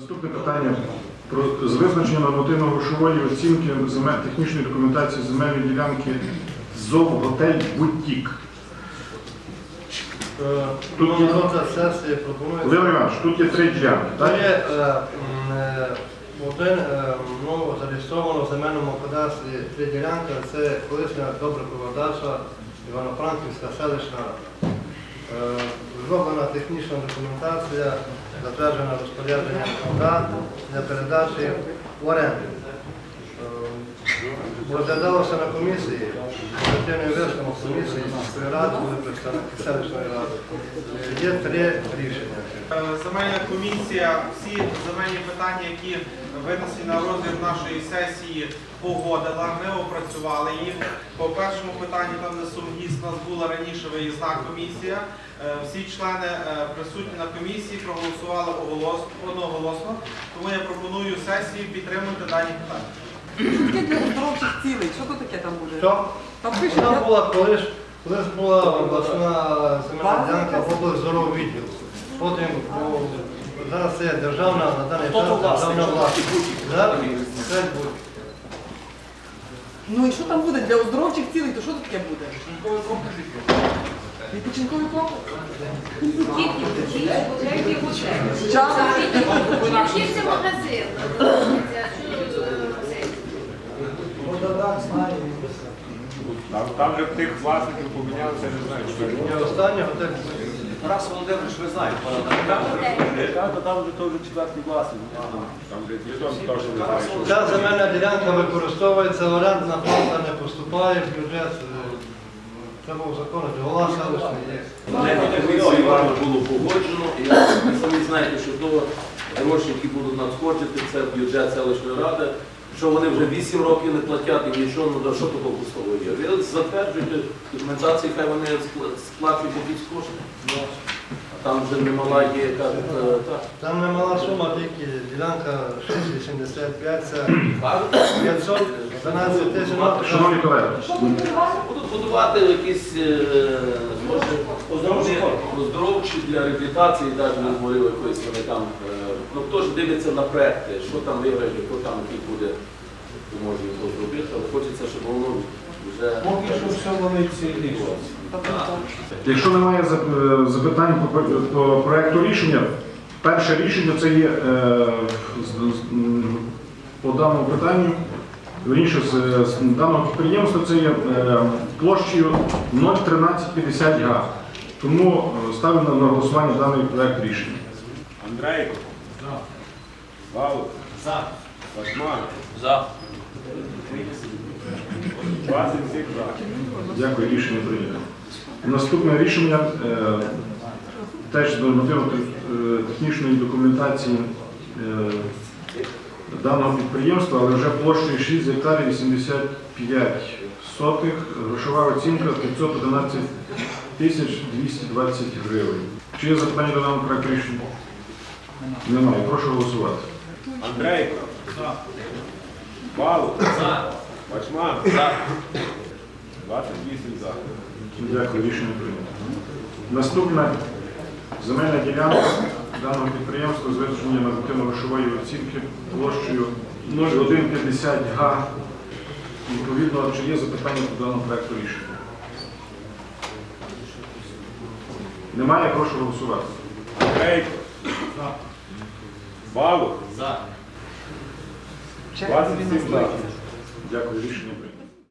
Наступне питання про з визначення нормативно-грошової оцінки технічної документації земельної ділянки ЗОВ Готель Бутік. Тут Тут є- сесії Іванович, тут є три ділянки, так? є е, е, один е, ну, зареєстровано в земельному кадастрі три ділянки. Це колишня добра передача Івано-Франківська селищна рада. Е, Зроблена технічна документація, затверджена розпорядження ОДА для передачі в оренду. Розглядалося на комісії, позитивний висновок комісії сільської ради, були представники селищної ради. Е, Є три рішення. Е, Земельна комісія всі земельні питання, які винесені на розгляд нашої сесії, погодила. Ми опрацювали їх. По першому питанню, там де у нас була раніше виїзна комісія. Е, Всі члени присутні на комісії проголосували одноголосно. Тому я пропоную сесії підтримати дані питання. Тільки для оздоровчих цілей. Що то таке там буде? Що? Там пише, Вона я- була колись, колись була обласна земельна ділянка в область здорового відділу. Потім о, зараз це державна на даний час державна власність. Зараз це буде. ну і що там буде для оздоровчих цілей, то що то таке буде? Відпочинковий комплекс? Тільки тільки готель. Час. Тільки магазин. Там, там же тих власників помінялося, не знаю, що І останнє готель. Тарас Володимирович, ви знаєте, там, там вже то вже четвертий власник. там теж не знає, що Ця земельна ділянка використовується, орендна плата не поступає в бюджет. Це був закон, голова селищної є. Не вами було погоджено, і я- ви самі знаєте, що до гроші, які будуть надходити, це бюджет селищної ради, що вони вже 8 років не платять і нічого, ну що такого пустого є. Ви затверджуєте документації, хай вони сплачують якісь кошти. Там вже немала є яка е, та. Там немала сума, тільки ділянка 6,85, це 512 тисяч. Шановні колеги, Будуть будувати якісь е, може, оздоровчі, для реабілітації, навіть не говорив якоїсь вони там. е, Ну хто ж дивиться на проекти, що там виграє, хто там який буде, може Поки що все вони цілі. якщо немає е, запитань по, проекту рішення, перше рішення це є е, по даному питанню. Вірніше, з, з даного підприємства це є е, площею 01350 га. Тому ставлю на голосування даний проект рішення. Андрейко. За. Валу. За. Пашман. За. 27 за. Дякую, рішення прийнято. Наступне рішення е, теж з нормативно-технічної документації е, даного підприємства, але вже площею 6 гектарів 85 сотих, грошова оцінка 511 тисяч 220 гривень. Чи є запитання до даного проекту рішення? Немає. Прошу голосувати. Андрейко. За. Валу. За. Пашман. За. 28 за. Дякую, рішення прийнято. Наступна земельна ділянка даного підприємства з визначення нормативно-грошової оцінки площею 0,150 га. Відповідно, чи є запитання по даному проекту рішення? Немає, прошу голосувати. Андрейко. За. Валу. Чек 27 за. Дякую, рішення прийнято.